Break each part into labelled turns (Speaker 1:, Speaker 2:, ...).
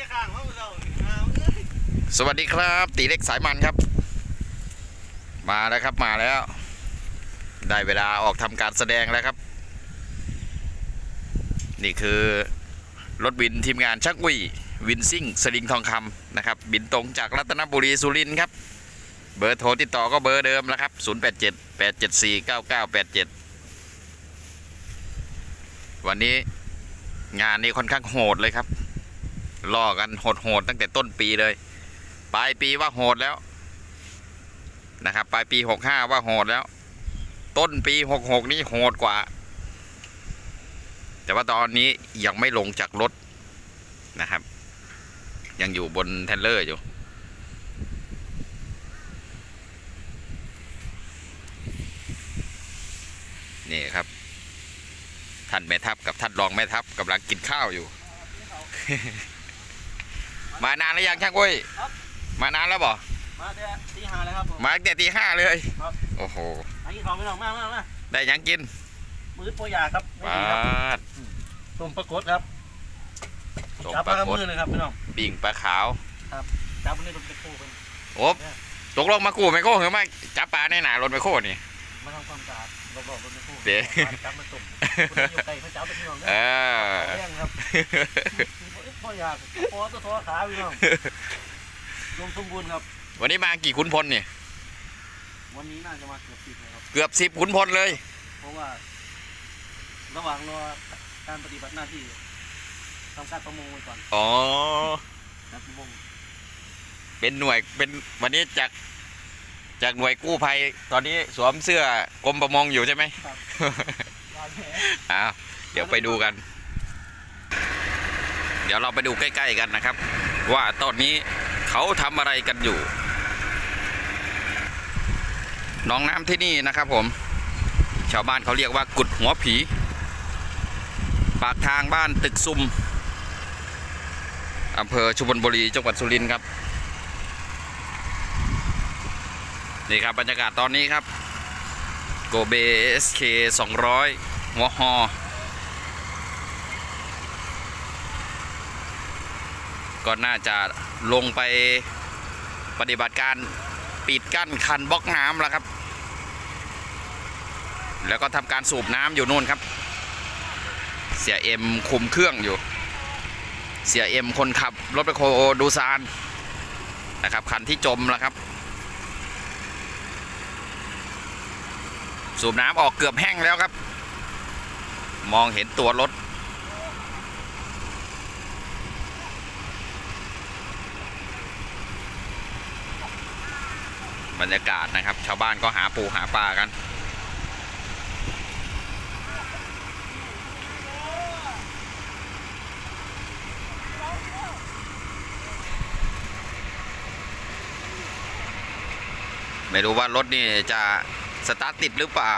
Speaker 1: กียร์ข้างเขาเรา
Speaker 2: สวัสดีครับ ตีเล็กสายมันครับ มาแล้วครับมาแล้ว ได้เวลาออกทำการแสดงแล้วครับ นี่คือรถบินทีมงานชักวิวินซิ่งสลิงทองคำนะครับ บินตรงจากรัตนบุรีสุรินทร์ครับ เบอร์โทรติดต่อก็เบอร์เดิมแล้วครับ 087 874 9987 วันนี้งานนี้ค่อนข้างโหดเลยครับ ล่อกันโหดๆตั้งแต่ต้นปีเลย ปลายปีว่าโหดแล้วนะครับ ปลายปีหกห้าว่าโหดแล้ว ต้นปีหกหกนี่โหดกว่า แต่ว่าตอนนี้ยังไม่ลงจากรถนะครับ ยังอยู่บนเทรลเลอร์อยู่นี่ครับ ท่านแม่ทัพกับท่านรองแม่ทัพกำลังกินข้าวอยู่ มานานแล้วยังช่างกุ้ยมานานแล้วบ่
Speaker 1: มาแต่ที่หาเลยครับผม
Speaker 2: มาตั้งแต่ตีห้าเลย
Speaker 1: ครับ
Speaker 2: โอ้โห
Speaker 1: ไอ้ที่ของไม่ต้องมามามา
Speaker 2: ได้ยังกิน
Speaker 1: มือโปรยาครับไม่
Speaker 2: ปา
Speaker 1: ดีครับ
Speaker 2: ด
Speaker 1: ตุ่มปรากฏครับ
Speaker 2: ต้ม
Speaker 1: จับ
Speaker 2: ป
Speaker 1: ป
Speaker 2: ลา
Speaker 1: ลาก
Speaker 2: ก
Speaker 1: มื
Speaker 2: ด
Speaker 1: อเลยครับพี่น้อง
Speaker 2: ปิ่งปลาขาว
Speaker 1: จับมันนี่ตุ่มตะโคเป็น
Speaker 2: โอ้ตกลงมากูไม่โค้เหรือไม่จับปลาในหนารถไม่โค้นี่
Speaker 1: มาทำความสะอาดรอบๆรถตะโค
Speaker 2: เดี๋ยว
Speaker 1: จับมาตุ่มคุณอยู่ไกลเขาจับไปพี่น้อง
Speaker 2: เอ
Speaker 1: เด้อ
Speaker 2: อ
Speaker 1: แย่งครับ โปรยาโปรตัวตัวขาพี่น้องรวมสมบูรณ์ครับ
Speaker 2: วันนี้มากี่ขุนพลเนี่ย
Speaker 1: วันนี้น่าจะมาเกือบสิบนะครับ
Speaker 2: เกือบสิบขุนพลเลย
Speaker 1: เพราะว่า ระหว่างรอการปฏิบัติหน้าที่ทำการประมงไว้ก่อน
Speaker 2: อ๋อ
Speaker 1: นะประมง
Speaker 2: เป็นหน่วยเป็นวันนี้จากจากหน่วยกู้ภัย ตอนนี้สวมเสื้อกรมประมงอยู่ใช่ไหม
Speaker 1: วางแผน
Speaker 2: อ้าวเดี๋ยวไปดูกันเดี๋ยวเราไปดูใกล้ ๆ กันนะครับ ว่าตอนนี้เขาทำอะไรกันอยู่หน้องน้ำที่นี่นะครับผม ชาวบ้านเขาเรียกว่ากุดหัวผี ปากทางบ้านตึกซุมอำเภอชุมพลบุรีจังหวัดสุรินทร์ครับนี่ครับบรรยากาศตอนนี้ครับโกเบสเค200หัวฮอ ก็น่าจะลงไปปฏิบัติการปิดกั้นคันบล็อกน้ำแล้วครับ แล้วก็ทำการสูบน้ำอยู่นู่นครับ เสียเอ็มคุมเครื่องอยู่ เสียเอ็มคนขับรถไปโคดูซานนะครับคันที่จมแล้วครับ สูบน้ำออกเกือบแห้งแล้วครับ มองเห็นตัวรถ บรรยากาศนะครับ ชาวบ้านก็หาปูหาปลากัน ไม่รู้ว่ารถนี่จะสตาร์ทติดหรือเปล่า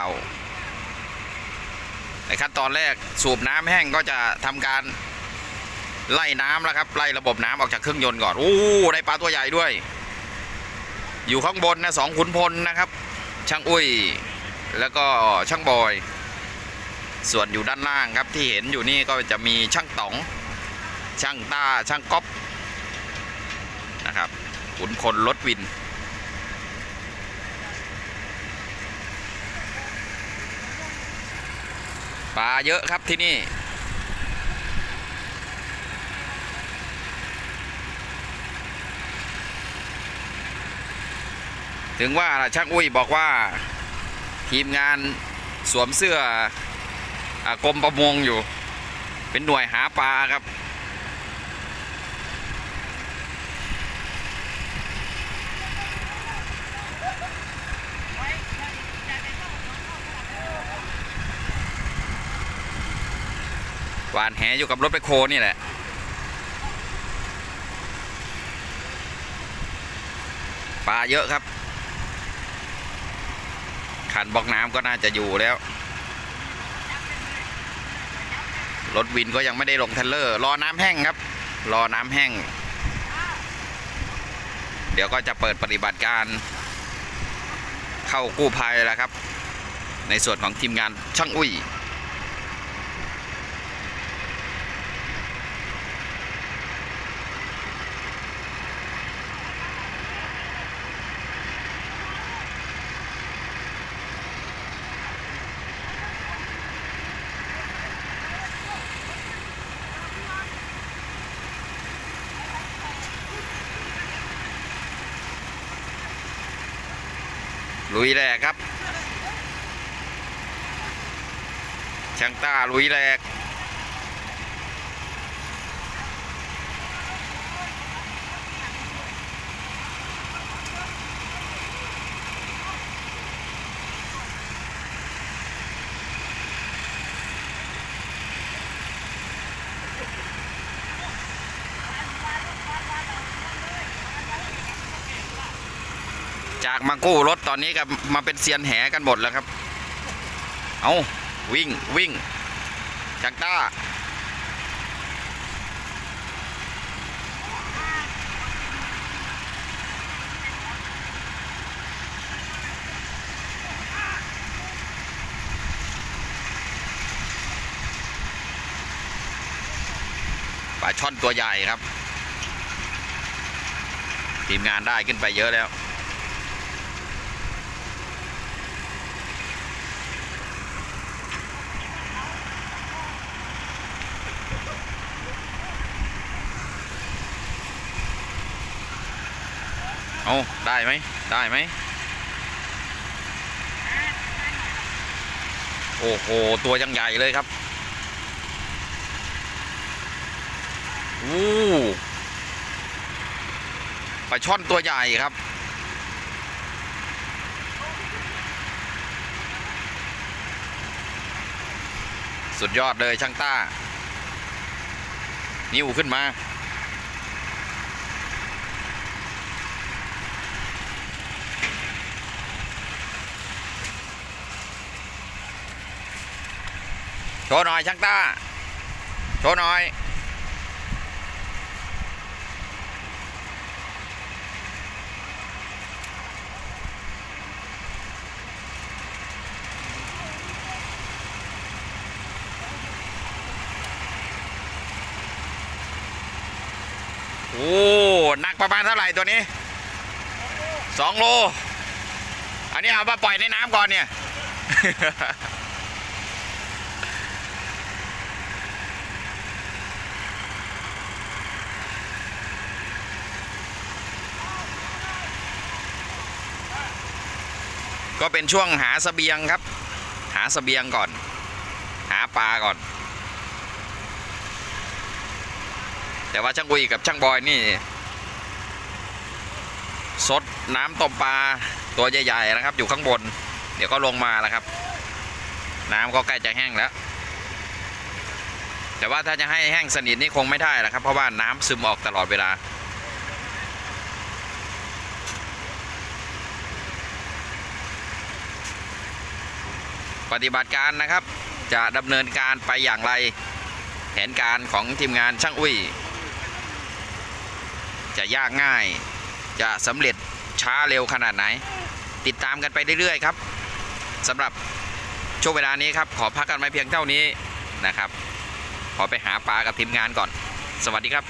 Speaker 2: ในขั้นตอนแรกสูบน้ำแห้งก็จะทำการไล่น้ำแล้วครับ ไล่ระบบน้ำออกจากเครื่องยนต์ก่อน โอ้ ได้ปลาตัวใหญ่ด้วย อยู่ข้างบนนะสองขุนพลนะครับ ช่างอุ้ย แล้วก็ช่างบอย ส่วนอยู่ด้านล่างครับที่เห็นอยู่นี่ก็จะมีช่างต๋อง ช่างตาช่างก๊อปนะครับขุนพลรถวินปลาเยอะครับที่นี่ ถึงว่าช่างอุ้ยบอกว่าทีมงานสวมเสื้ออกรมประมงอยู่ เป็นหน่วยหาปลาครับ หวานแหอยู่กับรถไปโคนี่แหละปลาเยอะครับ ขันบล็อกน้ำก็น่าจะอยู่แล้ว รถวินก็ยังไม่ได้ลงเทเลอร์ รอน้ำแห้งครับ รอน้ำแห้ง เดี๋ยวก็จะเปิดปฏิบัติการเข้ากู้ภัยแล้วครับ ในส่วนของทีมงานช่างอุ้ย ลุยแรกครับช่างต้าลุยแรก จากมากู้รถตอนนี้ก็มาเป็นเซียนแหกันหมดแล้วครับ เอาวิ่งวิ่งจังต้าปลาช่อนตัวใหญ่ครับ ทีมงานได้ขึ้นไปเยอะแล้ว เอาได้ไหมได้ไหมโอ้โห ตัวยังใหญ่เลยครับอู้ปลาช่อนตัวใหญ่ครับ สุดยอดเลยช่างต้า นิ้วขึ้นมา ว์หน่อยช่างต้า โชว์หน่อย โอ้หนักประมาณเท่าไหร่ตัวนี้สองโล อันนี้เอามาปล่อยในน้ำก่อนเนี่ย ก็เป็นช่วงหาเสบียงครับ หาเสบียงก่อน หาปลาก่อน แต่ว่าช่างอุยกับช่างบอยนี่สดน้ำต้มปลาตัวใหญ่ๆนะครับ อยู่ข้างบน เดี๋ยวก็ลงมาแล้วครับ น้ำก็ใกล้จะแห้งแล้ว แต่ว่าถ้าจะให้แห้งสนิทนี่คงไม่ได้แล้วครับ เพราะว่าน้ำซึมออกตลอดเวลา ปฏิบัติการนะครับ จะดำเนินการไปอย่างไร แผนการของทีมงานช่างอุ้ย จะยากง่ายจะสำเร็จช้าเร็วขนาดไหน ติดตามกันไปเรื่อยๆครับสำหรับช่วงเวลานี้ครับ ขอพักกันไว้เพียงเท่านี้นะครับ ขอไปหาปลากับทีมงานก่อน สวัสดีครับ